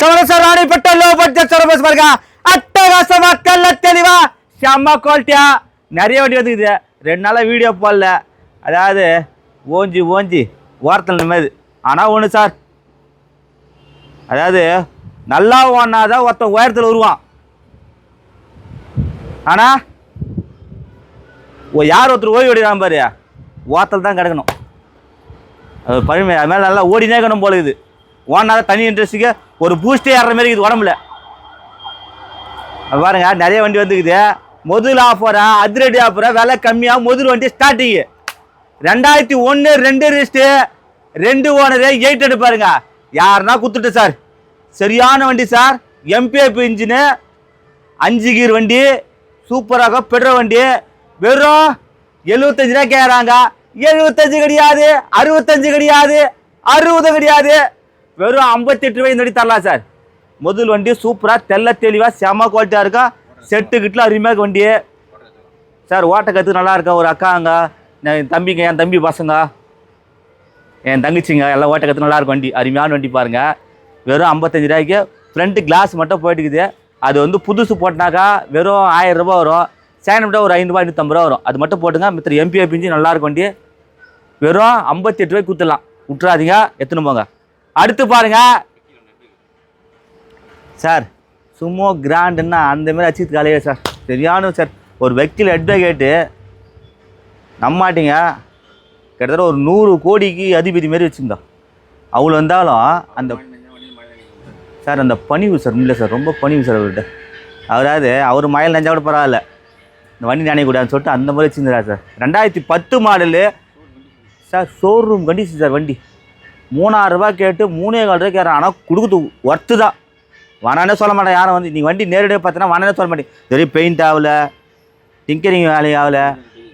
சமரச ராணிப்பட்ட low budget service பாருங்க. அட்டகாசமா கல்ல தெளிவா செம்ம குவாலிட்டியா நிறைய வண்டி வந்துக்குது ரெண்டு நாளாக வீடியோ போடல. அதாவது ஓஞ்சி ஓஞ்சி. ஓரத்தில் நிம்மது ஆனால் ஒன்று சார் அதாவது நல்லா ஓனாதான் ஒருத்தன் உயரத்தில் வருவான். ஆனால் ஓ யார் ஒருத்தர் ஓய்வு எடுக்கிறான் பாரு. ஓரத்தில் தான் கிடக்கணும். அது பழமை. அது மேலே நல்லா ஓடினே இருக்கணும் போல இது ஓனாத தனி இன்ட்ரெஸ்ட்டுக்கு ஒரு பூஸ்டே ஏறுற மாதிரி இருக்குது உடம்புல. பாருங்க நிறைய வண்டி வந்துக்குது. முதல் ஆஃபரா அதிரடி ஆஃபரா விலை கம்மியாக முதல் வண்டி ஸ்டார்டிங்கு ரெண்டாயிரத்தி ஒன்று ரெண்டு ரிஸ்ட்டு ரெண்டு ஓனரு எயிட் எடு பாருங்க. யாருன்னா குத்துட்டு சார் சரியான வண்டி சார் எம்பிஎஃப் இன்ஜினு அஞ்சு கீர் வண்டி சூப்பராக பெட்ரோல் வண்டி. வெறும் எழுபத்தஞ்சு ரூபா கேட்குறாங்க எழுபத்தஞ்சு கிடையாது அறுபத்தஞ்சு கிடையாது அறுபது கிடையாது. வெறும் ஐம்பத்தெட்டு ரூபாய் இந்த வண்டி தரலாம் சார். முதல் வண்டி சூப்பராக தெள்ள தெளிவாக செம குவாலிட்டியாக இருக்கும் செட்டு கிட்டலாம் அருமையாக வண்டி சார் ஓட்ட கற்று நல்லா இருக்கா? ஒரு அக்காங்க என் தம்பிங்க என் தம்பி பசங்க. என் தங்கச்சிங்க எல்லாம் ஓட்ட கற்று நல்லா இருக்கும் வண்டி. அருமையான வண்டி பாருங்க. வெறும் ஐம்பத்தஞ்சு ரூபாய்க்கு ஃப்ரண்ட்டு கிளாஸ் மட்டும் போயிட்டுக்குது. அது வந்து புதுசு போட்டினாக்கா வெறும் ஆயிரம் ரூபா வரும். சேனம்டா ஒரு ஐநூறுபா ஐநூற்றம்பது ரூபா வரும். அது மட்டும் போட்டுங்க மித்திர எம்பிஏ பிஞ்சு நல்லாயிருக்கும் வண்டி. வெறும் ஐம்பத்தெட்டு ரூபாய்க்கு குத்துலாம் விட்டுறாதீங்க எத்தனை போங்க? அடுத்து பாருங்க. சார் சும்மா கிராண்டுன்னா அந்த மாதிரி அச்சித்து காலையே சார். சரியான சார் ஒரு வக்கீல் அட்வொகேட்டு நம்மாட்டிங்க கிட்டத்தட்ட ஒரு நூறு கோடிக்கு அதிபதி மாரி வச்சுருந்தோம் அவ்வளோ இருந்தாலும் அந்த சார் அந்த பணிவு சார் இல்லை சார் ரொம்ப பணிவு சார் அவர்கிட்ட. அவராது அவர் மயில் நெஞ்சா கூட பரவாயில்ல. இந்த வண்டி நினைக்கூடாதுன்னு சொல்லிட்டு அந்த மாதிரி வச்சுருந்தார் சார். ரெண்டாயிரத்தி பத்து மாடலு சார் ஷோரூம் கண்டிச்சு சார் வண்டி. மூணாயிரம் ரூபாய் கேட்டு மூணே கால் ரூபாய் கேட்குறேன். ஆனால் கொடுக்குறது ஒர்த்து தான். வனானே சொல்ல மாட்டேன் யாரும் வந்து. நீங்கள் வண்டி நேரடியாக பார்த்தீங்கன்னா வனானே சொல்ல மாட்டேன். வெறும் பெயிண்ட் ஆகல டிங்கரிங் வேலை ஆகல.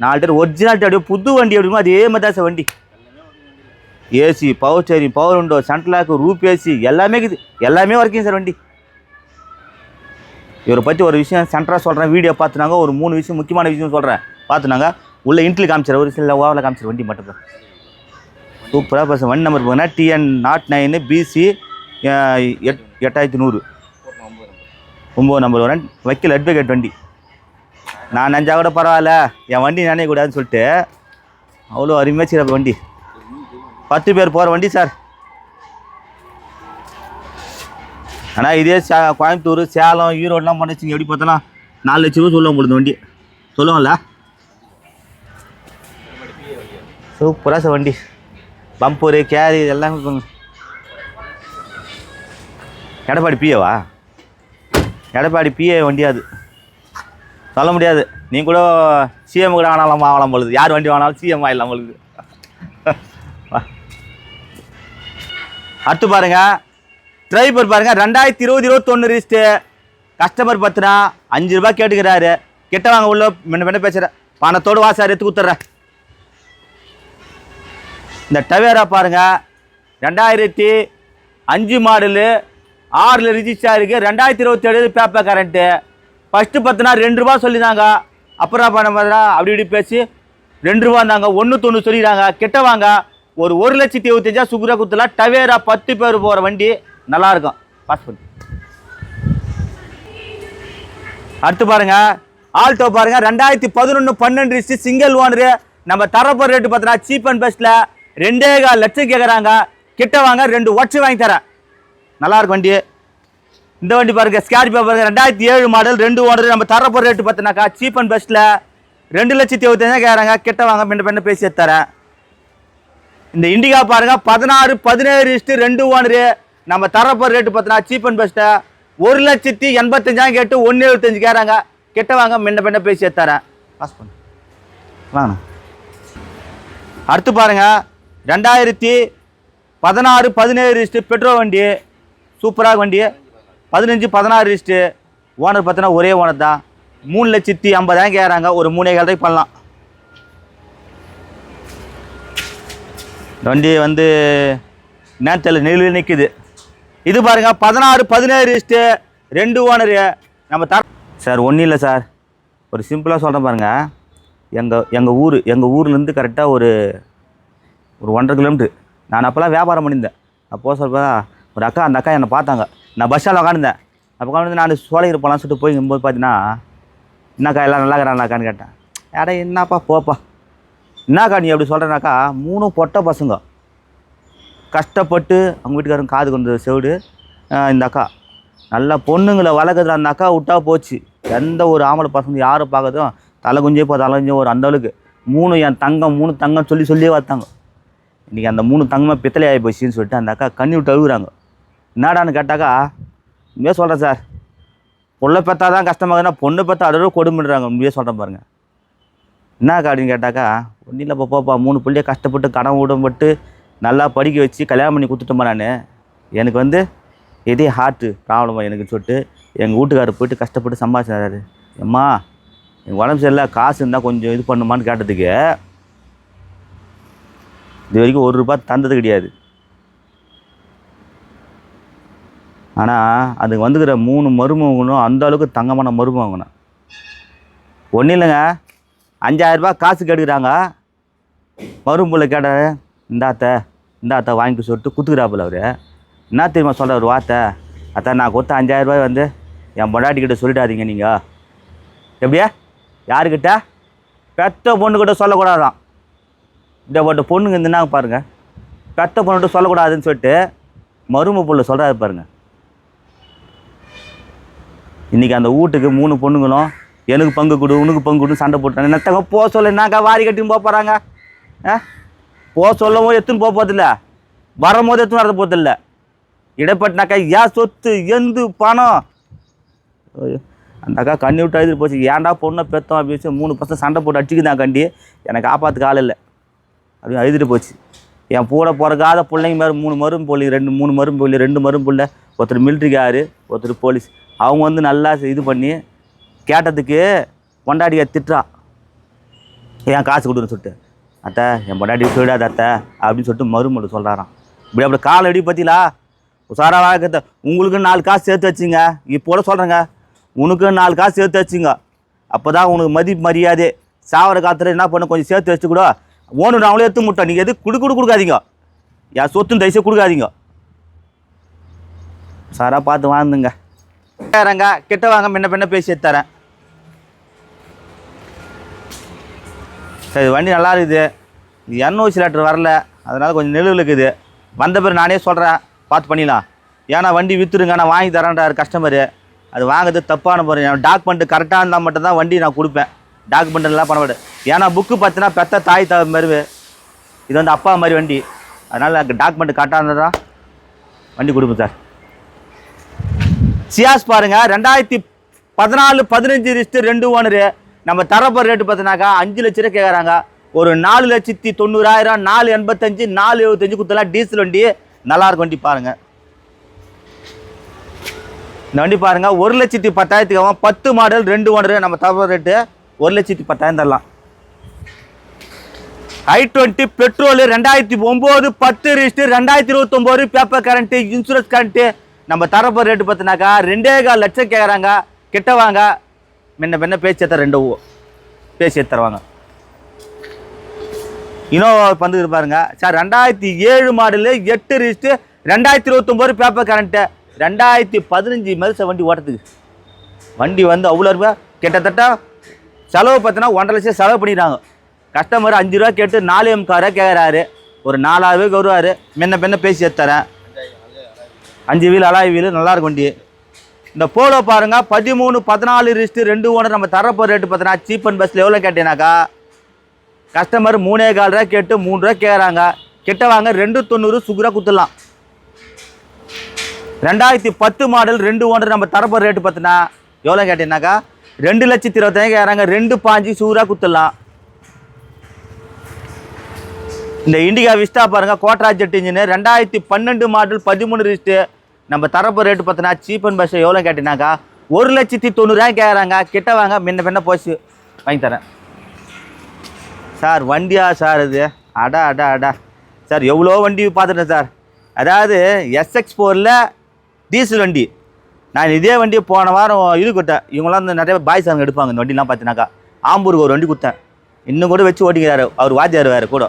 நாலு பேர் ஒரிஜினாலிட்டி அப்படியே புது வண்டி அப்படிமோ அதே மாதிரி தான் சார் வண்டி. AC power steering power window central lock roof AC எல்லாமே இருக்குது. எல்லாமே ஒர்க்கிங் சார் வண்டி. இவரை பற்றி ஒரு விஷயம் சென்டராக சொல்கிறேன் வீடியோ பார்த்துனாங்க. ஒரு மூணு விஷயம் முக்கியமான விஷயம் சொல்கிறேன் பார்த்துனாங்க. உள்ளே இன்ட்லி காமிச்சார் ஒரு சில ஓவரில் காமிச்சார் வண்டி மட்டும் தான். சூப்பராக பஸ். வண்டி நம்பர் பார்த்தீங்கன்னா TN nought nine BC eight எட்டாயிரத்தி நூறு. ஒம்பது நம்பர் வரேன் வக்கீல் அட்வொகேட் வண்டி. நான் நஞ்சா கூட பரவாயில்ல. என் வண்டி நினைக்கக்கூடாதுன்னு சொல்லிட்டு அவ்வளோ அருமையாக சரி வண்டி. பத்து பேர் போகிற வண்டி சார். ஆனால் இதே சே கோயம்புத்தூர் சேலம் ஈரோடுலாம் பண்ணிச்சிங்க எப்படி பார்த்தோன்னா நாலு லட்ச ரூபா சொல்லுவோம் போடுது வண்டி. சொல்லுவோம்ல சூப்பராக சார் வண்டி. பம்பரு கேரி இதெல்லாம் இருக்குங்க எடப்பாடி பிஏவா எடப்பாடி பிஏ வண்டி அது. சொல்ல முடியாது. நீ கூட சிஎம் கூட ஆனாலும் ஆகலாம் பொழுது. யார் வண்டி வாங்கினாலும் சிஎம் ஆகிடலாம் பொழுது. அடுத்து பாருங்க. டிரைவர் பாருங்க. ரெண்டாயிரத்தி இருபது இருபத்தொன்று ரிஸ்ட்டு கஸ்டமர் பத்துனா அஞ்சு ரூபாய் கேட்டுக்கிறாரு. கிட்ட வாங்க உள்ள. முன்ன பின்ன பணத்தோடு வா சார் எடுத்து கொடுத்துட்றேன். இந்த டவேரா பாருங்கள் ரெண்டாயிரத்தி அஞ்சு மாடலு ஆறில் ரிஜிஸ்டர் ஆகிருக்கு ரெண்டாயிரத்தி இருபத்தேழு பேப்பர் கரண்ட்டு ஃபஸ்ட்டு பத்துனா ரெண்டு ரூபா சொல்லியிருந்தாங்க. அப்புறம் பண்ண அப்படி இப்படி பேசி ரெண்டு ரூபா இருந்தாங்க. ஒன்று தொண்ணூறு சொல்லிடுறாங்க கிட்ட வாங்க. ஒரு ஒரு லட்சத்தி இருபத்தஞ்சா சுகுரா குத்துலாம் டவேரா பத்து பேர் போகிற வண்டி நல்லாயிருக்கும் பாஸ் பண்ணி. அடுத்து பாருங்கள் ஆல்டோ பாருங்கள் ரெண்டாயிரத்தி பதினொன்று பன்னெண்டு ரிஸ்ட்டு சிங்கிள் ஓனரு நம்ம தரப்போகிற ரேட்டு பார்த்தீங்கன்னா சீப் அண்ட் பெஸ்ட்டில் ரெண்டே கால் லட்சம் கேட்குறாங்க கிட்ட வாங்க ரெண்டு ஒட்சி வாங்கி தரேன். நல்லாயிருக்கு வண்டி இந்த வண்டி பாருங்க ஸ்கார்பியோ பாருங்க. ரெண்டாயிரத்தி ஏழு மாடல் ரெண்டு ஓனர் நம்ம தரப்போகிற ரேட்டு பார்த்தீங்கன்னாக்கா சீப் அண்ட் பெஸ்ட்டில் ரெண்டு லட்சத்தி இருபத்தஞ்சா கேட்குறாங்க கிட்ட வாங்க பின்ன பின்ன பேசி தரேன். இந்த இண்டிகா பாருங்க பதினாறு பதினேழு இஷ்டு ரெண்டு ஓனரு நம்ம தரப்போகிற ரேட்டு பார்த்தீங்கன்னா சீப் அண்ட் பெஸ்ட்டை ஒரு லட்சத்தி எண்பத்தஞ்சாயிரம் கேட்டு ஒன்று எழுபத்தஞ்சு கேட்குறாங்க கிட்ட வாங்க முன்ன பின்ன பேசி தரேன். பாஸ் பண்ணு. வாங்கண்ணா அடுத்து பாருங்க. ரெண்டாயிரத்தி பதினாறு பதினேழு ரிஸ்ட்டு பெட்ரோல் வண்டி சூப்பராக வண்டி. பதினஞ்சு பதினாறு ரிஸ்ட்டு ஓனர் பார்த்தோன்னா ஒரே ஓனர் தான். மூணு லட்சத்தி ஐம்பதாயிரம் கேட்குறாங்க. ஒரு மூணே கால் ரூபாய்க்கு பண்ணலாம். வண்டி வந்து நேரத்தில் நெல் நிற்குது. இது பாருங்கள் பதினாறு பதினேழு ரிஸ்ட்டு ரெண்டு ஓனரு. நம்ம தர சார் ஒன்றும் இல்லை சார். ஒரு சிம்பிளாக சொல்கிறேன் பாருங்கள் எங்கள் எங்கள் ஊர் எங்கள் ஊர்லேருந்து கரெக்டாக ஒரு ஒரு ஒன்றரை கிலோமீட்டர் நான் அப்போல்லாம் வியாபாரம் பண்ணியிருந்தேன். அப்போது சொல்ல ஒரு அக்கா அந்த அக்கா என்னை பார்த்தாங்க. நான் பஸ் ஸ்டாண்டில் உட்காந்துருந்தேன் அப்போ உட்காந்து நான் சோழகிரி போகலான்னு சொல்லிட்டு போய் போது பார்த்தீங்கன்னா என்னக்கா எல்லாம் நல்லா இருக்கிறாங்களாக்கான்னு கேட்டேன். அட என்னப்பா போப்பா. என்னக்கா நீ அப்படி சொல்கிறனாக்கா மூணு பொட்டை பசங்க. கஷ்டப்பட்டு அவங்க வீட்டுக்காரங்க காது கொண்டு செவிடு இந்த அக்கா. நல்லா பொண்ணுங்களை வளர்க்குறது அந்த அக்கா விட்டா போச்சு. எந்த ஒரு ஆம்பளை பசங்க யாரை பார்க்கறதும் தலை குஞ்சே போ தலை குஞ்சே ஒரு அந்த அளவுக்கு. மூணு என் தங்கம் மூணு தங்கம் சொல்லி சொல்லியே பார்த்தாங்க இன்றைக்கி அந்த மூணு தங்கமாக பித்தளை ஆகி போச்சுன்னு சொல்லிட்டு அந்த அக்கா கண்ணி விட்டு அழுகுறாங்க. என்னடான்னு கேட்டாக்கா உண்மையாக சொல்கிறேன் சார். பொண்ணை பெற்றா தான் கஷ்டமாகுதுன்னா பொண்ணை பெற்றா அதோட கொடுமைன்றாங்க. உண்மையாக சொல்கிறேன் பாருங்கள் என்னக்கா அப்படின்னு கேட்டாக்கா ஒன்றும் இல்லை போப்பா மூணு பிள்ளைய கஷ்டப்பட்டு கடன் விடப்பட்டு நல்லா படிக்க வச்சு கல்யாணம் பண்ணி கொடுத்துட்டோமா நான். எனக்கு வந்து இதே ஹார்ட்டு ப்ராப்ளமா எனக்கு சொல்லிட்டு எங்கள் வீட்டுக்காரர் போயிட்டு கஷ்டப்பட்டு சம்பாதிச்சாரு. அம்மா எங்கள் உடம்பு சரியில்லை காசு இருந்தால் கொஞ்சம் இது பண்ணுமான்னு கேட்டதுக்கு இது வரைக்கும் ஒரு ரூபா தந்தது கிடையாது. ஆனால் அதுக்கு வந்துக்கிற மூணு மருமகனும் அந்த அளவுக்கு தங்கமான மருமகனும் ஒன்றும் இல்லைங்க. அஞ்சாயிரரூபா காசு கெடுக்கிறாங்க மரும்புள்ள கேட்ட இந்தாத்த இந்தாத்த வாங்கிக்க சொல்லிட்டு குத்துக்கிறாப்புல அவர். என்ன தெரியுமா சொல்ல ஒரு வார்த்தை? அத்தா நான் கொடுத்த அஞ்சாயிரம் ரூபாய் வந்து என் பொண்டாட்டிக்கிட்ட சொல்லிடாதீங்க நீங்கள் எப்படியா? யாருக்கிட்ட? பெத்த பொண்ணுக்கிட்ட சொல்லக்கூடாதான். இந்த ஒரு பொண்ணுங்க இருந்தாங்க பாருங்க. பெத்த பொண்ணுகிட்ட சொல்லக்கூடாதுன்னு சொல்லிட்டு மரும பொண்ணு சொல்கிறாரு பாருங்க. இன்றைக்கி அந்த வீட்டுக்கு மூணு பொண்ணுங்களும் எனக்கு பங்கு கொடு உனக்கு பங்கு கொடுன்னு சண்டை போட்டாங்க என்னத்தங்க போக சொல்ல என்னக்கா வாரி கட்டின்னு போக போகிறாங்க ஆ? போக சொல்லவும் எத்துன்னு போக போகிறதில்ல வரும்போது எத்துன்னு வரது போகிறதில்ல இடப்பட்டனாக்கா ஏன் சொத்து எந்து பணம். அந்தக்கா அந்த அக்கா கண்ணி விட்டு அழுதுட்டு போச்சு. ஏன்டா பொண்ணை பெத்தோம் அப்படின்னு சொல்லி மூணு பசங்க சண்டை போட்டு அடிச்சுக்குதான் கண்டி. எனக்கு காப்பாற்றுக்கு ஆள் இல்லை. அப்படின்னு அழுதுட்டு போச்சு. என் கூட பிறக்காத பிள்ளைங்க மாதிரி மூணு மரும் புள்ளி ரெண்டு மூணு மரும் புள்ளி ரெண்டு மரும் பிள்ளை. ஒருத்தர் மிலிட்ரிக்காரு ஒருத்தர் போலீஸ் அவங்க வந்து நல்லா இது பண்ணி கேட்டதுக்கு பொண்டாட்டியை திட்டுறா. ஏன் காசு கொடுன்னு சொல்லிட்டு. அத்தை என் பொண்டாட்டி சொல்லிடாத அத்தை அப்படின்னு சொல்லிட்டு மருமலை சொல்கிறாராம் இப்படி அப்படி காலை அடி பார்த்தீங்களா உசாரா வாழ்க்கை உங்களுக்கு நாலு காசு சேர்த்து வச்சுங்க. இப்போ சொல்கிறேங்க உனக்கு நாலு காசு சேர்த்து வச்சுங்க. அப்போ தான் உனக்கு மதிப்பு மரியாதை. சாவர காத்துல என்ன பண்ண? கொஞ்சம் சேர்த்து வச்சு கூட ஓனு நான் எடுத்து முட்டேன் நீங்கள் எது குடு குடு கொடுக்காதீங்க. என் சொத்தும் தயவுசெய்து கொடுக்காதீங்க. சாரா பார்த்து வாழ்ந்துங்க. தரேங்க கிட்ட வாங்க முன்ன பின்ன பேசி தரேன். சரி வண்டி நல்லா இருக்குது. இது என்ஓசி லெட்டர் வரல. அதனால் கொஞ்சம் நெழுவில் இருக்குது. வந்த பிறகு நானே சொல்கிறேன் பார்த்து பண்ணிடலாம். ஏன்னா வண்டி விற்றுருங்க நான் வாங்கி தரேன்றார் கஸ்டமரு அது வாங்குறது தப்பான போகிறேன் டாக்குமெண்ட்டு கரெக்டாக இருந்தால் மட்டும்தான் வண்டி நான் கொடுப்பேன். டாக்குமெண்ட்லாம் பண்ண மாட்டேன். ஏன்னா புக்கு பார்த்தீங்கன்னா பெத்த தாய் த மாதிரி இது வந்து அப்பா மாதிரி வண்டி. அதனால் டாக்குமெண்ட் கரெக்டாக இருந்தால் தான் வண்டி கொடுப்போம் சார். சியாஸ் பாருங்கள் ரெண்டாயிரத்தி பதினாலு பதினஞ்சு ரிஸ்ட்டு ரெண்டு ஓனரு நம்ம தரப்போகிற ரேட்டு பார்த்தினாக்கா அஞ்சு லட்ச ரூபா கேட்குறாங்க ஒரு நாலு லட்சத்தி தொண்ணூறாயிரம் நாலு எண்பத்தஞ்சு நாலு எழுபத்தஞ்சு கொடுத்தலாம் டீசல் வண்டி. நல்லா இருக்கும் வண்டி பாருங்கள் இந்த வண்டி பாருங்க ஒரு லட்சத்தி பத்தாயிரத்துக்கு ஆகும் பத்து மாடல் ரெண்டு ஓனரு நம்ம தரப்போகிற ரேட்டு ஒரு லட்சத்தி பத்தாயிரம் தரலாம். ஐ டுவெண்ட்டி பெட்ரோல் ரெண்டாயிரத்தி ஒம்பது பத்து ரிஜிஸ்டர் ரெண்டாயிரத்தி இருபத்தொம்போது பேப்பர் கரண்ட்டு இன்சூரன்ஸ் கரண்ட்டு நம்ம தரப்போ ரேட்டு பார்த்தினாக்கா ரெண்டே கால் லட்சம் கேட்குறாங்க கிட்ட வாங்க. முன்ன பின்ன பேச்சு ஏற்ற ரெண்டு ஊ- பேசி தருவாங்க. இனோவா வந்து பாருங்க. சார் ரெண்டாயிரத்தி ஏழு மாடலு எட்டு ரிஜிஸ்டர் ரெண்டாயிரத்தி இருபத்தொம்போது பேப்பர் கரண்ட்டு ரெண்டாயிரத்தி பதினஞ்சு மெல்ச வண்டி ஓட்டுறதுக்கு வண்டி வந்து அவ்வளோ ரூபா கிட்டத்தட்ட செலவு பார்த்தீங்கன்னா ஒன்றரை லட்சம் செலவு பண்ணிடுறாங்க கஸ்டமர் அஞ்சு ரூபா கேட்டு நாலு எம் காரை கேட்குறாரு ஒரு நாலாயிரம் ரூபாய்க்கு வருவார் முன்ன பின்ன பேசி எடுத்துறேன். அஞ்சு வீல் அலாய் வீல் நல்லா இருக்கும் வண்டி. இந்த போலோ பாருங்க பதிமூணு பதினாலு ரிஸ்ட்டு ரெண்டு ஓனர் நம்ம தரப்போ ரேட்டு பார்த்தீங்கன்னா சீப் அண்ட் பஸ்ஸில் எவ்வளோ கேட்டீங்கன்னாக்கா? கஸ்டமர் மூணே கால் ரூபா கேட்டு மூணு ரூபா கேட்குறாங்க கிட்ட வாங்க ரெண்டு தொண்ணூறு சுகுரா குத்துடலாம் ரெண்டாயிரத்தி பத்து மாடல் ரெண்டு ஓனர் நம்ம தரப்போ ரேட்டு பார்த்தீங்கன்னா எவ்வளோ கேட்டீங்கன்னாக்கா? ரெண்டு லட்சத்தி இருபத்தாயிரம் கேட்குறாங்க ரெண்டு பாஞ்சு சூராக குத்துடலாம். இந்த இண்டிகா விஸ்டா பாருங்கள் கோட்ரா ஜெட் இன்ஜின் ரெண்டாயிரத்தி பன்னெண்டு மாடல் பதிமூணு ரிஸ்ட்டு நம்ம தரப்பு ரேட்டு பார்த்தோன்னா சீப் அண்ட் பஸ்ஸை எவ்வளோ கேட்டினாக்கா ஒரு லட்சத்தி தொண்ணூறாயிரம் கேட்குறாங்க கிட்ட வாங்க முன்ன பின்ன போச்சு. வாங்கி தரேன். சார் வண்டியா சார் இது? அடா அடா அடா. சார் எவ்வளோ வண்டி பார்த்துட்டேன் சார். அதாவது எஸ்எக்ஸ் ஃபோரில் டீசல் வண்டி. நான் இதே வண்டி போன வாரம் இது கொடுத்தேன். இவங்களாம் வந்து நிறைய பாய்ஸ் அவங்க எடுப்பாங்க இந்த வண்டிலாம் பார்த்தீங்கன்னாக்கா ஆம்பூருக்கு ஒரு வண்டி கொடுத்தேன். இன்னும் கூட வச்சு ஓட்டிக்கிறாரு. அவர் வாத்தியார் வேறு கூட.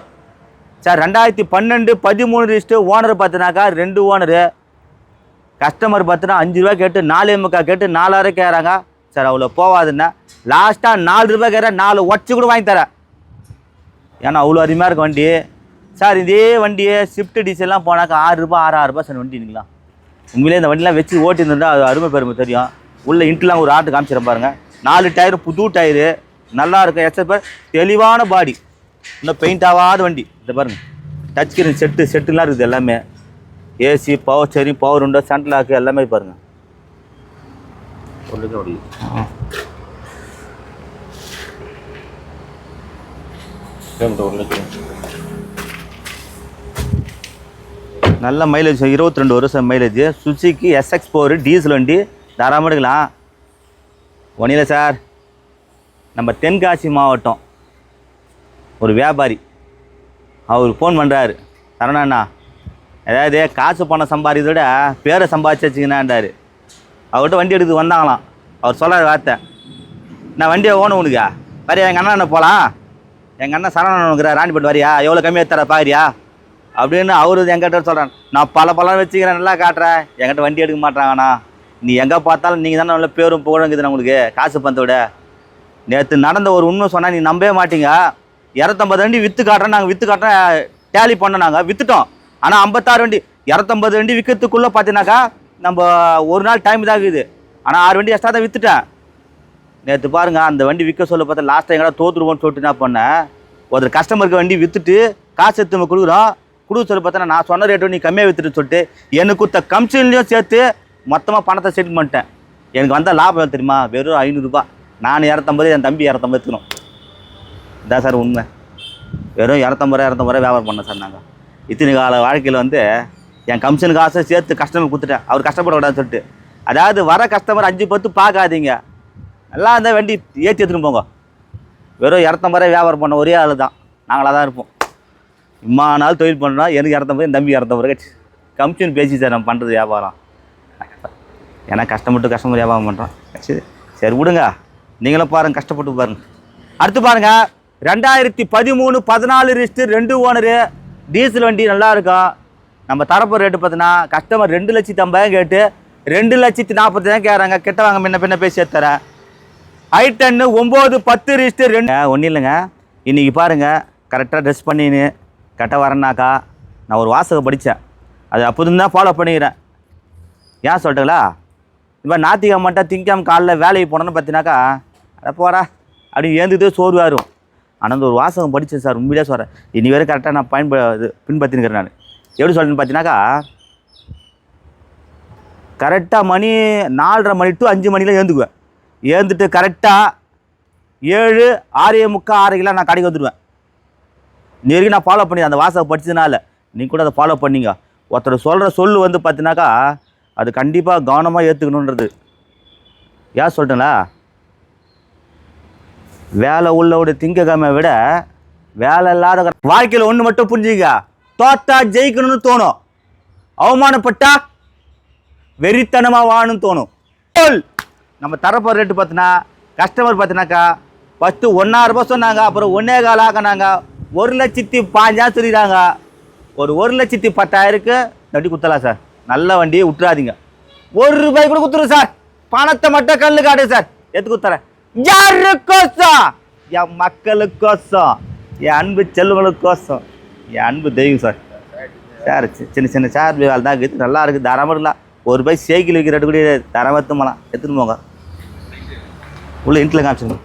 சார் ரெண்டாயிரத்தி பன்னெண்டு பதிமூணு லிஸ்ட்டு ஓனர் பார்த்தினாக்கா ரெண்டு ஓனரு கஸ்டமர் பார்த்தீங்கன்னா அஞ்சு ரூபா கேட்டு நாலே முக்கால் கேட்டு நாலாயிரம் கேட்குறாங்க. சார் அவ்வளோ போகாதுன்னா லாஸ்ட்டாக நாலு ரூபா கேட்குற நாலு உடச்சி கூட வாங்கி தரேன். ஏன்னா அவ்வளோ அருமையாக இருக்கும் வண்டி. சார் இதே வண்டியை ஸ்விஃப்ட் டீசல்லாம் போனாக்கா ஆறு ரூபாய் ஆறு ஆறு சார் சார் நிற்கலாம் உண்மையிலே இந்த வண்டிலாம் வச்சு ஓட்டியிருந்தா அது அருமை பெருமை தெரியும். உள்ள இன்ட்லாம் ஒரு ஆட்டு காமிச்சிடும் பாருங்க. நாலு டயரு புது டயரு. நல்லா இருக்கும். எக்ஸப்ட் தெளிவான பாடி இன்னும் பெயிண்ட் ஆகாத வண்டி. இதை பாருங்க. டச் ஸ்கிரீன் செட்டு செட்டுலாம் இருக்குது எல்லாமே. AC power steering power window central lock எல்லாமே பாருங்க. ஒன்றுக்கு ஓடி கிலோமீட்டர் ஒன்றுக்கு நல்ல மைலேஜ் இருபத்தி ரெண்டு வருஷம் mileage Suzuki SX four diesel வண்டி. தாராளமாக எடுக்கலாம். ஒன்றில் சார் நம்ம தென்காசி மாவட்டம். ஒரு வியாபாரி. அவர் ஃபோன் பண்ணுறாரு சரணண்ணா ஏதாவது காசு பணம் சம்பாதிக்கிறத விட பேரை சம்பாதிச்சு வச்சுக்கினான்டாரு அவர்கிட்ட வண்டி எடுத்து வந்தாங்களாம். அவர் சொல்கிற வார்த்தை. நான் வண்டியை ஓணும் உனக்கா. வரையா எங்கள் அண்ணன் போகலாம் எங்கள் அண்ணன் சரணன் உனக்கு ராணிப்பட்டு வரியா? எவ்வளோ கம்மியாக தர பாக்குறியா? அப்படின்னு அவரு என்கிட்ட சொல்கிறான் நான் பல பழம் வச்சுக்கிறேன் நல்லா காட்டுறேன் என்கிட்ட வண்டி எடுக்க மாட்டாங்கண்ணா. நீ எங்கே பார்த்தாலும் நீங்கள் தானே நல்ல பேரும் புகழங்குதுண்ணா உங்களுக்கு. காசு பணத்தை விட. நேற்று நடந்த ஒரு உண்மை சொன்னால் நீ நம்பவே மாட்டீங்க. இரநூத்தம்பது வண்டி விற்று காட்டுறேன் நாங்கள் விற்று காட்டுறேன் டேலி பண்ணோம் நாங்கள் விற்றுட்டோம் ஆனால் ஐம்பத்தாறு வண்டி இரநூத்தம்பது வண்டி விற்கிறதுக்குள்ளே பார்த்தீங்கன்னாக்கா நம்ம ஒரு நாள் டைம் தான் இருக்குது. ஆனால் ஆறு வண்டி எக்ஸ்ட்ரா தான் விற்றுட்டேன் நேற்று பாருங்கள் அந்த வண்டி விற்க சொல்ல பார்த்தா லாஸ்ட் டைம் எங்கடா தோத்துருவோம்னு சொல்லிட்டு என்ன பண்ணேன்? ஒருத்தர் கஸ்டமருக்கு வண்டி விற்றுட்டு காசு எடுத்து நம்ம கொடுக்குறோம். கொடுக்க சொல்லி பார்த்தா நான் சொன்ன ரேட்டு நீ கம்மியாக விற்றுட்டு சொல்லிட்டு எனக்கு கொடுத்த கமிஷன்லேயும் சேர்த்து மொத்தமாக பணத்தை செட் பண்ணிட்டேன். எனக்கு வந்த லாபம் தெரியுமா? வெறும் ஐநூறுரூபா நான் இரநூத்தம்பது என் தம்பி இரநூத்தம்பது எடுத்துக்கணும். இதான் சார் உண்மை. வெறும் இரநூத்தம்பது ரூபா இரநூத்தம்பது ரூபா வியாபாரம் பண்ணோம் சார் நாங்கள் இத்தனை கால வாழ்க்கையில் வந்து என் கமிஷன் காசை சேர்த்து கஸ்டமர் கொடுத்துட்டேன். அவர் கஷ்டப்படக்கூடாதுன்னு சொல்லிட்டு. அதாவது வர கஸ்டமர் அஞ்சு பத்து பார்க்காதீங்க. நல்லா இருந்தால் வண்டி ஏற்றி எடுத்துன்னு போங்க. வெறும் இரநூத்தம்பது ரூபா வியாபாரம் பண்ண ஒரே ஆள் தான் நாங்களாக தான் இருப்போம். இம்மா நாள் தொழில் பண்ணால் எனக்கு இறந்த என் தம்பி இறந்த பிறகு கமிஷன் பேசி சார் நம்ம பண்ணுறது வியாபாரம். ஏன்னா கஷ்டப்பட்டு கஸ்டமர் வியாபாரம் பண்ணுறோம் சரி சரி விடுங்க. நீங்களும் பாருங்க கஷ்டப்பட்டு பாருங்க. அடுத்து பாருங்க. ரெண்டாயிரத்தி பதிமூணு பதினாலு ரிஸ்ட்டு ரெண்டு ஓனரு. டீசல் வண்டி நல்லா இருக்கும் நம்ம தரப்பு ரேட்டு பார்த்தீங்கன்னா கஸ்டமர் ரெண்டு லட்சத்தி ஐம்பதாயிரம் கேட்டு ரெண்டு லட்சத்தி நாற்பதாயிரம் கேட்குறாங்க. கிட்ட வாங்க முன்ன பின்ன பேசி தரேன் ஐ டென்னு ஒம்பது பத்து ரிஸ்ட்டு ரெண்டு. ஒன்றும் இல்லைங்க. இன்றைக்கி பாருங்கள் கரெக்டாக ட்ரெஸ் பண்ணின்னு கரெக்டாக வரேன்னாக்கா நான் ஒரு வாசகம் படித்தேன் அது அப்போதும் தான் ஃபாலோ பண்ணிக்கிறேன். ஏன் சொல்லிட்டுங்களா இப்போ நாத்திகா மட்டும் திங்காம காலைல வேலைக்கு போனோன்னு பார்த்தினாக்கா அதை போகிறா அப்படின்னு ஏந்துக்கிட்டே சோறு வரும் ஆனால் அந்த ஒரு வாசகம் படித்தேன் சார் உண்மையிலே சொல்கிறேன் இனி வரை கரெக்டாக நான் பயன்ப இது பின்பற்றினுக்கிறேன் நான். எப்படி சொல்கிறேன்னு பார்த்தீங்கன்னாக்கா கரெக்டாக மணி நாலரை மணி டு அஞ்சு மணிலாம் ஏந்துக்குவேன். ஏந்துட்டு கரெக்டாக ஏழு ஆறே முக்கால் ஆறைக்கெலாம் நான் கடைக்கு வந்துடுவேன். இது வரைக்கும் நான் ஃபாலோ பண்ணி அந்த வாசகம் படித்ததுனால நீங்கள் கூட அதை ஃபாலோ பண்ணிங்க. ஒருத்தர் சொல்கிற சொல் வந்து பார்த்தீங்கன்னாக்கா அது கண்டிப்பாக கவனமாக ஏற்றுக்கணுன்றது ஏன் சொல்லிட்டேங்களா? வேலை உள்ளவுடைய திங்கக்கிழமை விட வேலை இல்லாத வாழ்க்கையில் ஒன்று மட்டும் புரிஞ்சுங்க தோத்தா ஜெயிக்கணும்னு தோணும். அவமானப்பட்டா வெறித்தனமாக வாழணும்னு தோணும். நம்ம தரப்போகிற ரேட்டு பார்த்தினா கஸ்டமர் பார்த்தினாக்கா ஃபஸ்ட்டு ஒன்றாயிரம் ரூபாய் சொன்னாங்க அப்புறம் ஒன்றே கால் ஆக்கினாங்க. ஒரு லட்சத்தி பாஞ்சா சொல்லிடுறாங்க. ஒரு ஒரு லட்சத்தி பத்தாயிரக்கு வண்டி குத்தலாம் சார். நல்ல வண்டியை விட்டுறாதீங்க ஒரு ரூபாய் கூட குத்துரு சார். பணத்தை மட்டும் கல்லு காட்டு சார். எடுத்து குத்துறேன். யாருக்கோசம்? என் மக்களுக்கோசம். என் அன்பு செல்வங்களுக்கோசம். என் அன்பு தெய்வம் சார். சார் சின்ன சின்ன சார் வேலை தான் இருக்குது. நல்லா இருக்குது. தரமாக இருக்கலாம் ஒரு ரூபாய் சைக்கிள் விற்கிற கூட தரமாக எத்துமலாம் எடுத்துன்னு போங்க. உள்ள இன்ட்டில் காமிச்சிருங்க.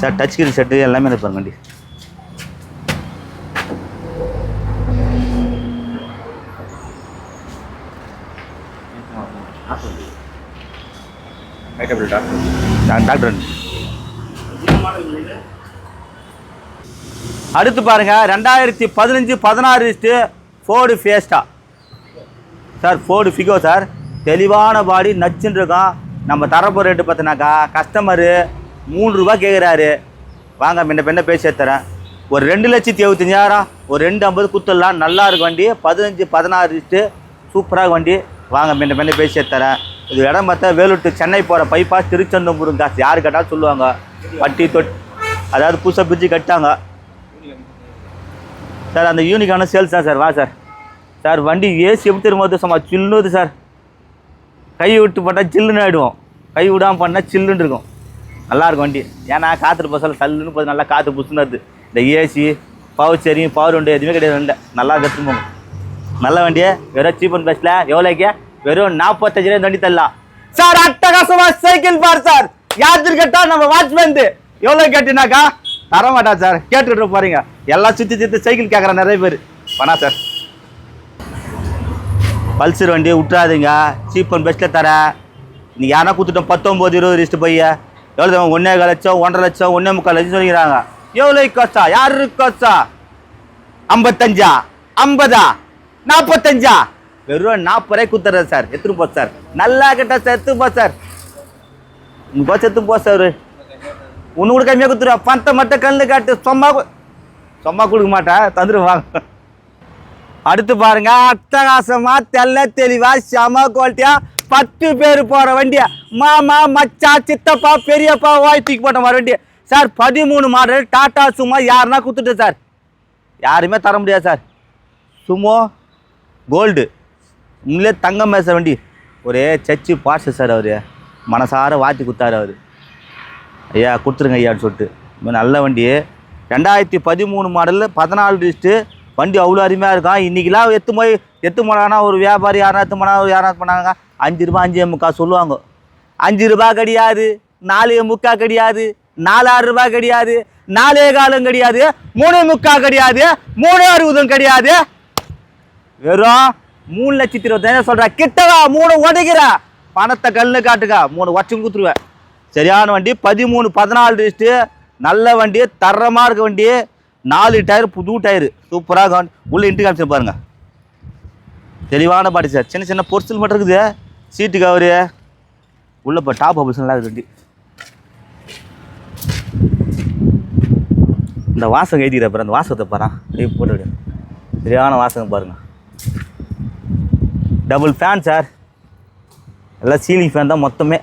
சார் டச் கிரி செட்டு எல்லாமே இருப்பாங்க வண்டி. ஐட்டபிள் டாக்டர் நான் டாக்டர் அடுத்து பாருங்கள் ரெண்டாயிரத்தி பதினஞ்சு பதினாறு list Ford Fiesta. Sir Ford Figo sir. தெளிவான பாடி நச்சுன்னு இருக்கோம். நம்ம தரப்போ ரேட்டு பார்த்தினாக்கா கஸ்டமரு மூணு ரூபா கேட்குறாரு வாங்க முன்ன பெண்ணை பேசி தரேன் ஒரு ரெண்டு லட்சத்தி எழுபத்தஞ்சாயிரம் ஒரு ரெண்டு ஐம்பது குத்துடலாம். நல்லா இருக்கு வண்டி. பதினஞ்சு பதினாறு லிஸ்ட்டு சூப்பராக வண்டி. வாங்க முன்ன பெண்ணை பேசி தரேன் இது இடம் பார்த்தா வேலூர் சென்னை போகிற பைபாஸ் திருச்செந்தபுரம் காசு யார் கேட்டாலும் சொல்லுவாங்க. வட்டி தொட் அதாவது புதுசாக பிரிட்ஜு கட்டாங்க சார் அந்த யூனிக்கான சேல்ஸ் தான் சார் வா சார் சார் வண்டி ஏசி எப்படி திரும்ப சும்மா சில்லுது சார் கை விட்டு போட்டால் சில்லுன்னு ஆகிடுவோம் கை விடாமல் பண்ணால் சில்லுன்னு இருக்கும். நல்லாயிருக்கும் வண்டி. ஏன்னா காற்று பசல சல்லுன்னு போது நல்லா காற்று புசுனது இந்த ஏசி பவர் சரியும் பவர் உண்டு எதுவுமே கிடையாது. இல்லை நல்லா கற்றுன்னு நல்ல வண்டியே. வெறும் சீப் அண்ட் பெஸ்ட்டில் எவ்வளோக்கே வெறும் நாற்பத்தஞ்சு ரூபாய் வண்டி தரலாம் சார் அட்டகாசமா சைக்கிள் பார் சார். யாத்திரை கேட்டா நம்ம வாட்ச்மேன் எவ்வளோ கேட்டினாக்கா தர மாட்டா சார். கேட்டுட்டு போறீங்க. எல்லாம் சுற்றி சுற்றி சைக்கிள் கேட்கற நிறைய பேர். வேணா சார். பல்சர் வண்டி விட்றாதீங்க சீப் அண்ட் பெஸ்ட்டில் தரேன் நீ யாரா கொடுத்துட்டோம் பத்தொம்போது இருபது ரிஸ்ட்டு போய். எவ்வளோ ஒன்றே ஒன்னே கால் லட்சம் ஒன்றரை லட்சம் ஒன்றே முக்கால் லட்சம் சொல்லிக்கிறாங்க. எவ்வளோ காசா யாரு கோஸ்டா ஐம்பத்தஞ்சா? ஐம்பதா? நாற்பத்தஞ்சா வெறும் நாற்பது ரூபாய் கொடுத்துட்றேன் சார். எடுத்துன்னு போ சார். நல்லா கிட்ட சார் எடுத்து போ சார். உங்க பஸ் எடுத்து போ சார். ஒன்று கூட கம்மியாக கொடுத்துருவா பணத்தை மட்டும் கண்ணு காட்டு. சும்மா சும்மா கொடுக்க மாட்டேன் தந்துடுவாங்க அடுத்து பாருங்க. அட்டகாசமா தெல்ல தெளிவா செம குவாலிட்டியா பத்து பேர் போற வண்டியா. மாமா மச்சா சித்தப்பா பெரியப்பா வாய் தூக்கி போட்ட மாதிரி வண்டி சார் பதிமூணு மாடல் டாடா சும்மா யாருன்னா கொடுத்துட்டு சார். யாருமே தர முடியாது சார். Sumo gold. உங்களே தங்கம் பேச வண்டி ஒரே சர்ச்சு பாஸ்டர் சார் அவர். மனசார வாத்தி கொடுத்தாரு அவர். ஐயா கொடுத்துருங்க ஐயான்னு சொல்லிட்டு. நல்ல வண்டி. ரெண்டாயிரத்தி பதிமூணு மாடலில் பதினாலு டிஸ்ட்டு வண்டி அவ்வளோ அருமையாக இருக்கும் இன்றைக்கெலாம் எத்து போய் எத்து போனாங்கன்னா ஒரு வியாபாரி யாரா எத்து ஒரு யாரா பண்ணாங்க அஞ்சு ரூபா அஞ்சு முக்கா சொல்லுவாங்க. அஞ்சு ரூபா கிடையாது நாலு முக்கா கிடையாது நாலாறு ரூபா கிடையாது நாலே காலம் கிடையாது மூணு முக்கா கிடையாது மூணு அறுபதும் கிடையாது. வெறும் மூணு லட்சத்தி இருபத்தாயிரம் சொல்கிறா கிட்டவா? மூணு உடைக்கிறா பணத்தை கல்லு காட்டுக்கா. மூணு வச்சு கொடுத்துருவேன் சரியான வண்டி பதிமூணு பதினாலு லிஸ்ட்டு நல்ல வண்டி தரமாக இருக்க வண்டி. நாலு டயர் புது டயரு. சூப்பராக வண்டி. உள்ள இன்ட்டு காமிச்சு பாருங்க. தெளிவான பாடி சார் சின்ன சின்ன பொருட்கள் மட்டும் இருக்குது. சீட்டு கவரு உள்ள இப்போ டாப் ஹபுல்ஸ் இருக்குது வண்டி. இந்த வாசகம் எழுதிக்கிறேன் பாரு. அந்த வாசகத்தை பாரு. அப்படியே போட்டு சரியான வாசகம் பாருங்க. டபுள் ஃபேன் சார் எல்லாம் சீலிங் ஃபேன் தான் மொத்தமே.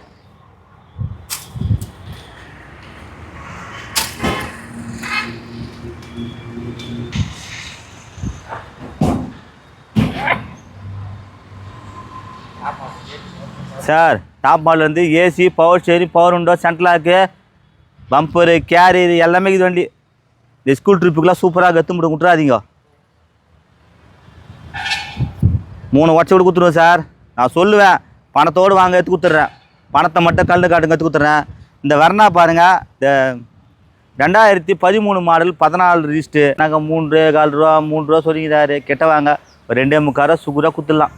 சார் டாப் மாடல் வந்து AC power steering power window central lock bumper carrier எல்லாமே இது வண்டி. இந்த ஸ்கூல் ட்ரிப்புக்கெலாம் சூப்பராக கற்று முடியும் விட்றாதீங்க மூணு வருஷம் கூட கொடுத்துருவேன் சார். நான் சொல்லுவேன் பணத்தோடு வாங்க எடுத்து கொடுத்துட்றேன் பணத்தை மட்டும் கல்லு காட்டுங்க எடுத்து கொடுத்துட்றேன் இந்த வரணா பாருங்கள் இந்த ரெண்டாயிரத்தி பதிமூணு மாடல் பதினாலு ரிஜிஸ்ட்டு நாங்கள் மூன்று கால் ரூபா மூணு ரூபா சொல்லிக்கிறாரு கெட்ட வாங்க. ஒரு ரெண்டே முக்கால் ரூபா சுகுராக கொடுத்துடலாம்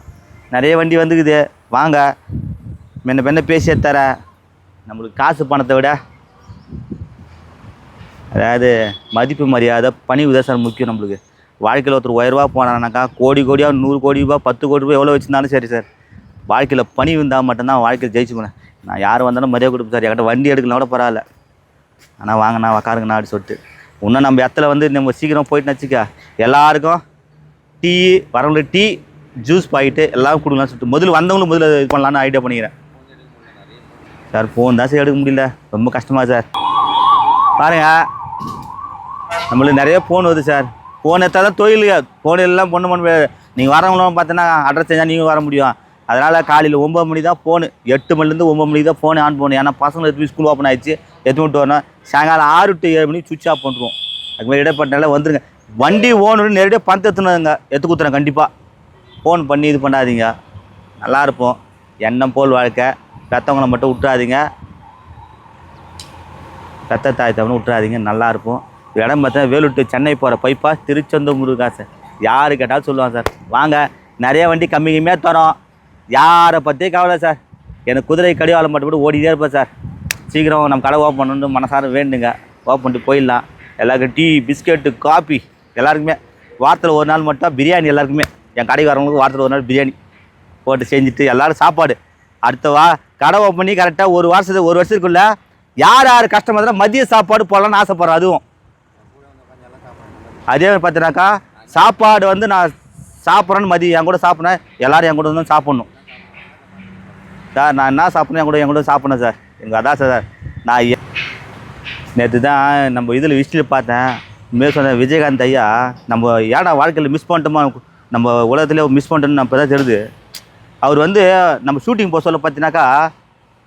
நிறைய வண்டி வந்துக்குது. வாங்க. மென்ன பெண்ண பேசியே தரேன். நம்மளுக்கு காசு பணத்தை விட. அதாவது மதிப்பு மரியாதை பணிவு தான் சார் முக்கியம் நம்மளுக்கு. வாழ்க்கையில் ஒருத்தர் உயர்வா போனானாக்கா கோடி கோடியாக நூறு கோடி ரூபா பத்து கோடி ரூபாய் எவ்வளோ வச்சுருந்தாலும் சரி சார். வாழ்க்கையில் பணி இருந்தால் மட்டும்தான் வாழ்க்கையில் ஜெயிச்சு போனேன். நான் யார் வந்தாலும் மரியாதை கொடுப்பேன் சார். என்கிட்ட வண்டி எடுக்கலாம் கூட பரவாயில்ல. ஆனால் வாங்கண்ணா உக்காருங்கண்ணா அப்படி சொல்லிட்டு. இன்னும் நம்ம இடத்துல வந்து நம்ம சீக்கிரம் போயிட்டு வச்சுக்க எல்லாருக்கும் டீ வரவங்களுக்கு டீ ஜூஸ் பாயிட்டு எல்லாம் கொடுக்கலாம்னு சொல்லிட்டு. முதல்ல வந்தவங்களும் முதல்ல இது பண்ணலான்னு ஐடியா பண்ணிக்கிறேன். சார் ஃபோன் தான் சார் எடுக்க முடியல. ரொம்ப கஷ்டமாக சார். பாருங்க நம்மளுக்கு நிறைய ஃபோன் வருது சார். ஃபோன் எடுத்தால் தான் தொழில் ஃபோன் எல்லாம் பொண்ணு பண்ண முடியாது நீங்கள் வரவங்களும் பார்த்தீங்கன்னா அட்ரஸ் செஞ்சால் நீங்கள் வர முடியும். அதனால் காலையில் ஒம்பது மணி தான் ஃபோனு எட்டு மணிலேருந்து ஒம்பது மணிக்கு தான் ஃபோனு ஆன் பண்ணணும். ஏன்னா பசங்க எடுத்து ஸ்கூல் ஓப்பன் ஆயிடுச்சு. எடுத்து விட்டு வரணும். சாயங்காலம் ஆறு டு ஏழு மணிக்கு சுவிட்ச் ஆஃப் பண்ணுறோம் அதுக்கு இடப்பட்டனால வந்துருங்க. வண்டி ஓனரு நேரடியாக பணத்தை எடுத்துனுங்க எடுத்து கொடுத்துறேன் கண்டிப்பாக ஃபோன் பண்ணி இது பண்ணாதீங்க. நல்லா இருப்போம். எண்ணம் போல் வாழ்க்கை. பெற்றவங்களை மட்டும் விட்டுறாதீங்க. பெத்த தாய் தவணை விட்டுறாதீங்க. நல்லா இருப்போம். இடம் பார்த்தா வேலூர் சென்னை போகிற பைப்பா திருச்செந்தூர் சார். யார் கேட்டாலும் சொல்லுவாங்க சார். வாங்க நிறைய வண்டி கம்மி கம்மியாக தரோம். யாரை பற்றியும் கவலை சார். எனக்கு குதிரை கடிவாளம் மட்டும் கூட ஓடிட்டே இருப்பேன் சார். சீக்கிரம் நம்ம கடை ஓப்பன் பண்ணணும்னு மனசார வேண்டுங்க. ஓப்பன் பண்ணிட்டு போயிடலாம். எல்லாருக்கும் டீ பிஸ்கெட்டு காஃபி எல்லாருக்குமே. வாரத்தில் ஒரு நாள் மட்டும் பிரியாணி எல்லாருக்குமே. என் கடைக்கு வரவங்களுக்கு வாரத்தில் ஒரு நாள் பிரியாணி போட்டு செஞ்சுட்டு எல்லோரும் சாப்பாடு. அடுத்த வா கடை ஓப்பன் பண்ணி கரெக்டாக ஒரு வருஷத்துக்கு ஒரு வருஷத்துக்குள்ளே யார் யார் கஷ்டமாக மதிய சாப்பாடு போடலான்னு ஆசைப்பட்றோம் அதுவும். அதே மாதிரி பார்த்தீங்கன்னாக்கா சாப்பாடு வந்து நான் சாப்பிட்றேன்னு மதியம் என் கூட சாப்பிட்றேன். எல்லோரும் என் கூட வந்து சாப்பிட்ணும். சார் நான் என்ன சாப்பிட்றேன் என் கூட என் கூட சாப்பிட்ணும் சார். எனக்கு அதான் சார் நான் நேற்று தான் நம்ம இதில் ஹிஸ்ட்ரியில் பார்த்தேன். மேல் சொன்ன விஜயகாந்த் ஐயா நம்ம ஏடா வாழ்க்கையில் மிஸ் பண்ணிட்டோமா நம்ம உலகத்துலேயே மிஸ் பண்ணிட்டோம்னு நம்ம தான் தெரியுது. அவர் வந்து நம்ம ஷூட்டிங் போக சொல்ல பார்த்தீங்கன்னாக்கா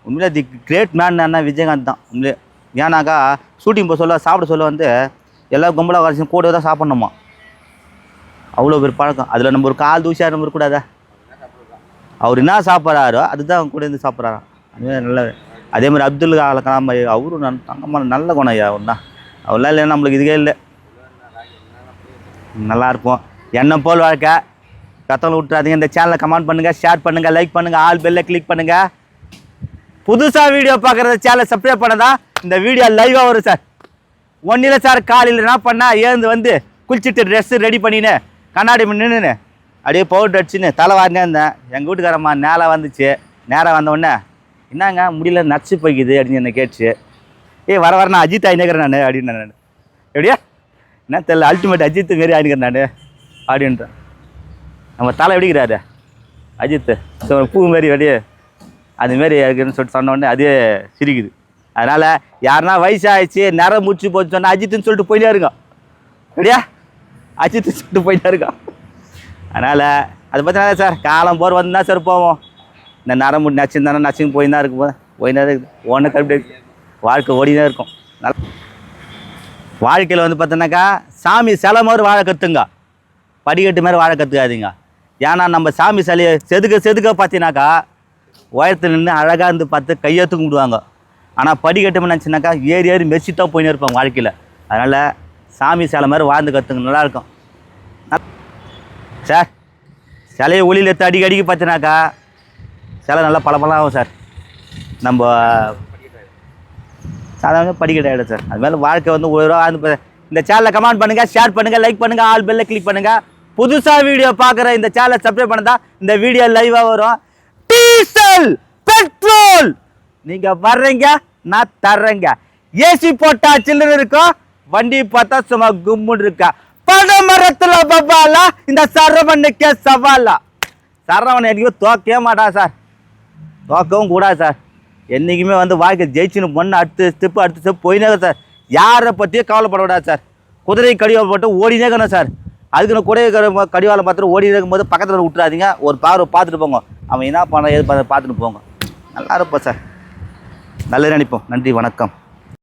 உண்மையிலே தி கிரேட் மேன் என்ன? விஜயகாந்த் தான். உண்மையிலே. ஏன்னாக்கா ஷூட்டிங் போக சொல்ல சாப்பிட சொல்ல வந்து எல்லா கும்பலாக வரைக்கும் கூட தான் சாப்பிட்ணுமா? அவ்வளோ பேர் பழக்கம். அதில் நம்ம ஒரு கால் தூசியாக நம்ம இருக்கக்கூடாதா அவர் என்ன சாப்பிட்றாரோ அதுதான் அவங்க கூட இருந்து சாப்பிட்றாராம். அதுவே நல்ல அதே மாதிரி அப்துல் கலாம் கலாம் அவரும் நல் தங்கமான நல்ல குணம் ஐயா அவர் தான் அவர்லாம் இல்லை நம்மளுக்கு இதுக்கே இல்லை. நல்லா இருப்போம் என்ன போல் வாழ்க்கை. கத்தவங்களை விட்டுறாதீங்க. இந்த சேனலை கமெண்ட் பண்ணுங்கள் ஷேர் பண்ணுங்கள் லைக் பண்ணுங்கள் ஆல் பெல்ல கிளிக் பண்ணுங்கள் புதுசாக வீடியோ பார்க்குறத சேனலை சப்ஸ்கிரைப் பண்ணதான் இந்த வீடியோ லைவாக வரும் சார். ஒன்றில் சார் காலையில் என்ன பண்ணா ஏந்து வந்து குளிச்சுட்டு ட்ரெஸ்ஸு ரெடி பண்ணின்னு கண்ணாடி நின்றுன்னு அப்படியே பவுடர் அடிச்சுன்னு தலை வாரினே இருந்தேன். எங்கள் வீட்டுக்காரம்மா நேராக வந்துச்சு. நேராக வந்த என்னங்க முடியல நச்சு போய்க்குது அப்படின்னு என்னை கேட்டுச்சு. ஏய் வர வர நான் அஜித் ஆயினுக்கிறேன் நான் அப்படின்னு நான் எப்படியா? என்ன தெரியல அல்டிமேட் அஜித்து மாரி ஆயினுக்கிறேன் நான் அப்படின்றேன். நம்ம தலை எப்படிக்கிறாரு அஜித்து பூ மாரி அப்படியே அதுமாரி இருக்குன்னு சொல்லிட்டு சொன்ன உடனே அதே சிரிக்குது. அதனால் யாருன்னா வயசாகிடுச்சு நிறம் முடிச்சு போச்சு சொன்னால் அஜித்துன்னு சொல்லிட்டு போயிட்டே இருக்கோம் அப்படியா அஜித்து சொல்லிட்டு போயிட்டே இருக்கோம் அதனால் அதை பற்றினா சார் காலம் போர் வந்து தான் சார் போவோம். இந்த நரம் முடி நச்சுன்னு நச்சுன்னு போய் தான் இருக்கும் போய் தான் இருக்குது ஒன்று கருப்பி வாழ்க்கை ஓடிதான் இருக்கும். நல்லா வாழ்க்கையில் வந்து பார்த்தோன்னாக்கா சாமி சிலை மாதிரி வாழ கற்றுங்க படிக்கட்டு மாதிரி வாழ கற்றுக்காதீங்க ஏன்னா நம்ம சாமி சிலையை செதுக்க செதுக்க பார்த்தீங்கன்னாக்கா உயரத்தில் நின்று அழகாக இருந்து பார்த்து கையெழுத்து கும்பிடுவாங்க. ஆனால் படிக்கட்டும் நினச்சினாக்கா ஏறி ஏறி மெச்சி தான் போயின்னு இருப்பாங்க வாழ்க்கையில். அதனால் சாமி சிலை மாதிரி வாழ்ந்து கற்றுங்க நல்லாயிருக்கும் சார் சிலையை ஒளியில் எடுத்து அடிக்க அடிக்க பார்த்தினாக்கா சிலை நல்லா பளபளம் ஆகும் சார். நம்ம சாதாரண படிக்கட்டு ஆகிடும் சார். அது மேலே வாழ்க்கை வந்து ஒரு ரூபா வந்து இந்த சேனலை கமெண்ட் பண்ணுங்கள் ஷேர் பண்ணுங்கள் லைக் பண்ணுங்கள் ஆல் பெல்லை கிளிக் பண்ணுங்கள் புதுசாக வீடியோ பார்க்குற இந்த சேனலை சப்ஸ்கிரைப் பண்ணதா இந்த வீடியோ லைவாக வரும். டீசல் பெட்ரோல் நீங்கள் வர்றீங்க நான் தர்றேங்க. ஏசி போட்டா சில்லுன்னு இருக்கும் வண்டி பார்த்தா சும்மா கும்முன்னு இருக்கா. பனைமரத்துல பப்பாலா இந்த சரவணுக்கே சவாலா. சரவணன் என்றைக்கும் தோக்கவே மாட்டா சார். தோக்கவும் கூடாது சார். என்றைக்குமே வந்து வாழ்க்கை ஜெயிச்சுன்னு பொண்ணு அடுத்து ஸ்டெப்பு அடுத்த ஸ்டெப் போயினே சார். யாரை பற்றியும் கவலைப்படக்கூடாது சார். குதிரை கடிவாளம் போட்டு ஓடினே இருக்கணும் சார். அதுக்கு நான் குதிரை கடிவாலம் பார்த்துட்டு ஓடி இருக்கும்போது பக்கத்தில் விட்டுறாதீங்க. ஒரு பார்வை பார்த்துட்டு போங்க. அவன் என்ன பண்ண ஏது பண்ண பார்த்துட்டு போங்க. நல்லா இருப்போம் சார். நல்லது நினைப்போம் நன்றி வணக்கம்.